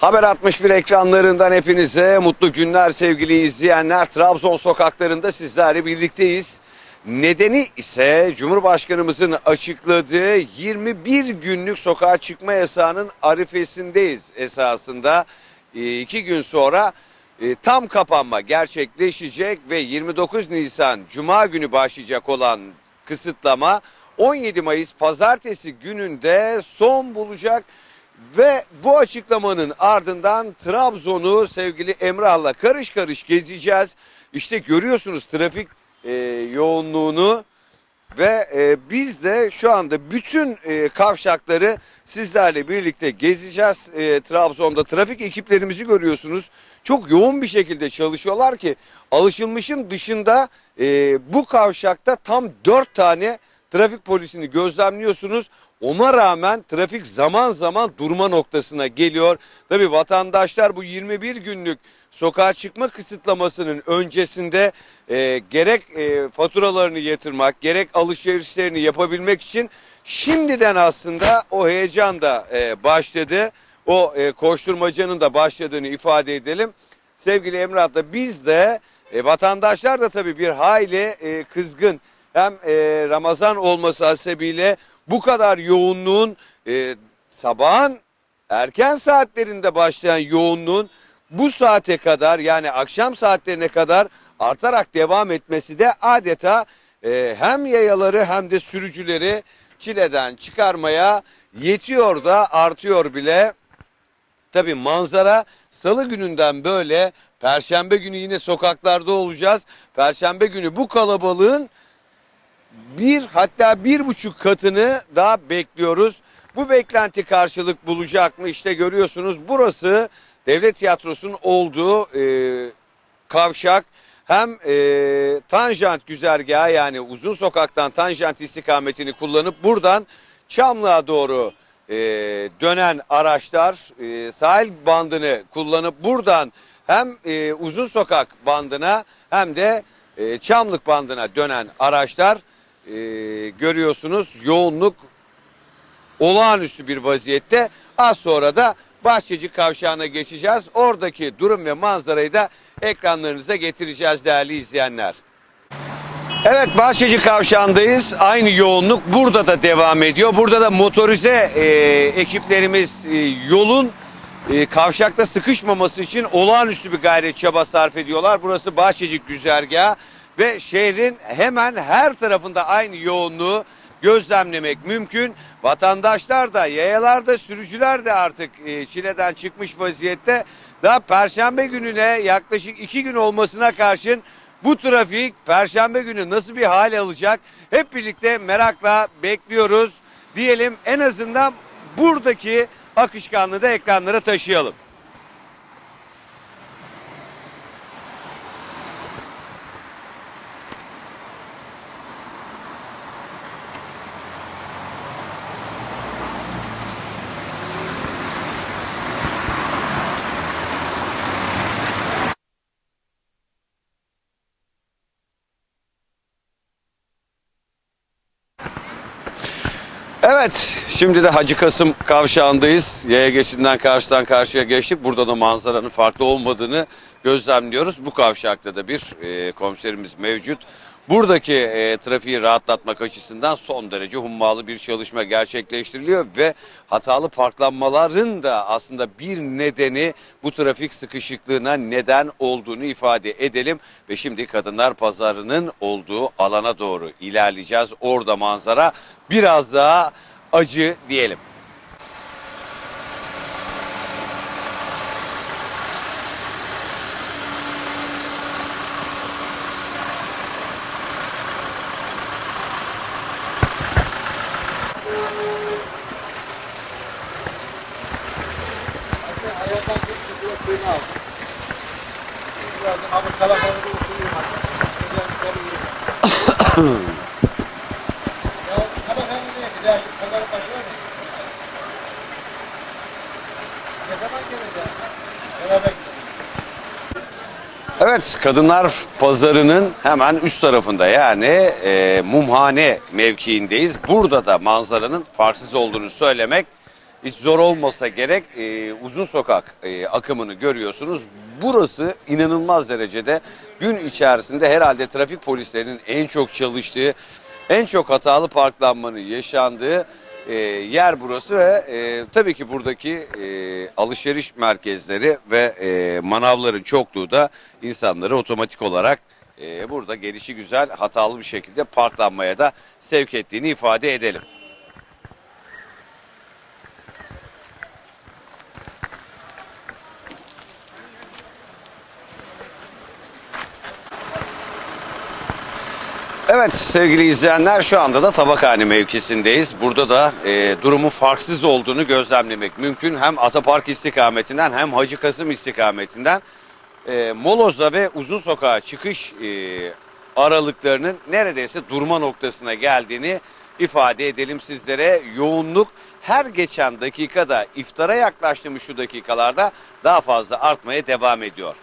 Haber 61 ekranlarından hepinize mutlu günler sevgili izleyenler. Trabzon sokaklarında sizlerle birlikteyiz. Nedeni ise Cumhurbaşkanımızın açıkladığı 21 günlük sokağa çıkma yasağının arifesindeyiz esasında. Ee, iki gün sonra e, tam kapanma gerçekleşecek ve 29 Nisan Cuma günü başlayacak olan kısıtlama 17 Mayıs pazartesi gününde son bulacak. Ve bu açıklamanın ardından Trabzon'u sevgili Emrah'la karış karış gezeceğiz. İşte görüyorsunuz trafik e, yoğunluğunu ve e, biz de şu anda bütün e, kavşakları sizlerle birlikte gezeceğiz. E, Trabzon'da trafik ekiplerimizi görüyorsunuz. Çok yoğun bir şekilde çalışıyorlar ki alışılmışın dışında e, bu kavşakta tam dört tane trafik polisini gözlemliyorsunuz. Ona rağmen trafik zaman zaman durma noktasına geliyor. Tabi vatandaşlar bu 21 günlük sokağa çıkma kısıtlamasının öncesinde e, gerek e, faturalarını yatırmak gerek alışverişlerini yapabilmek için şimdiden aslında o heyecan da e, başladı. O e, koşturmacanın da başladığını ifade edelim. Sevgili Emrah da biz de e, vatandaşlar da tabii bir hayli e, kızgın. Hem e, Ramazan olması hasebiyle bu kadar yoğunluğun e, sabahın erken saatlerinde başlayan yoğunluğun bu saate kadar yani akşam saatlerine kadar artarak devam etmesi de adeta e, hem yayaları hem de sürücüleri çileden çıkarmaya yetiyor da artıyor bile. Tabii manzara salı gününden böyle perşembe günü yine sokaklarda olacağız. Perşembe günü bu kalabalığın bir hatta bir buçuk katını daha bekliyoruz. Bu beklenti karşılık bulacak mı? İşte görüyorsunuz burası devlet tiyatrosunun olduğu e, kavşak. Hem e, tanjant güzergahı yani uzun sokaktan tanjant istikametini kullanıp buradan Çamlığa doğru e, dönen araçlar e, sahil bandını kullanıp buradan hem e, uzun sokak bandına hem de e, Çamlık bandına dönen araçlar e, görüyorsunuz yoğunluk olağanüstü bir vaziyette. Az sonra da Bahçeci Kavşağı'na geçeceğiz. Oradaki durum ve manzarayı da ekranlarınıza getireceğiz değerli izleyenler. Evet Bahçeci Kavşağı'ndayız. Aynı yoğunluk burada da devam ediyor. Burada da motorize e, ekiplerimiz e, yolun e, kavşakta sıkışmaması için olağanüstü bir gayret çaba sarf ediyorlar. Burası Bahçecik güzergahı ve şehrin hemen her tarafında aynı yoğunluğu gözlemlemek mümkün. Vatandaşlar da, yayalar da, sürücüler de artık e, çileden çıkmış vaziyette. Daha perşembe gününe yaklaşık iki gün olmasına karşın bu trafik perşembe günü nasıl bir hal alacak? Hep birlikte merakla bekliyoruz. Diyelim en azından buradaki akışkanlığı da ekranlara taşıyalım. Evet, şimdi de Hacı Kasım kavşağındayız. Yaya geçidinden karşıdan karşıya geçtik. Burada da manzaranın farklı olmadığını gözlemliyoruz. Bu kavşakta da bir e, komiserimiz mevcut. Buradaki e, trafiği rahatlatmak açısından son derece hummalı bir çalışma gerçekleştiriliyor ve hatalı parklanmaların da aslında bir nedeni bu trafik sıkışıklığına neden olduğunu ifade edelim. Ve şimdi Kadınlar Pazarı'nın olduğu alana doğru ilerleyeceğiz. Orada manzara biraz daha acı diyelim. Evet Kadınlar Pazarı'nın hemen üst tarafında yani e, Mumhane mevkiindeyiz. Burada da manzaranın farksız olduğunu söylemek hiç zor olmasa gerek e, uzun sokak e, akımını görüyorsunuz. Burası inanılmaz derecede gün içerisinde herhalde trafik polislerinin en çok çalıştığı, en çok hatalı parklanmanın yaşandığı e, yer burası ve e, tabii ki buradaki e, alışveriş merkezleri ve e, manavların çokluğu da insanları otomatik olarak e, burada gelişi güzel hatalı bir şekilde parklanmaya da sevk ettiğini ifade edelim. Evet sevgili izleyenler şu anda da Tabakhane mevkisindeyiz. Burada da e, durumun farksız olduğunu gözlemlemek mümkün. Hem Atapark istikametinden hem Hacı Kasım istikametinden e, Moloz'da ve Uzun Sokağa çıkış e, aralıklarının neredeyse durma noktasına geldiğini ifade edelim sizlere. Yoğunluk her geçen dakikada iftara yaklaştığımız şu dakikalarda daha fazla artmaya devam ediyor.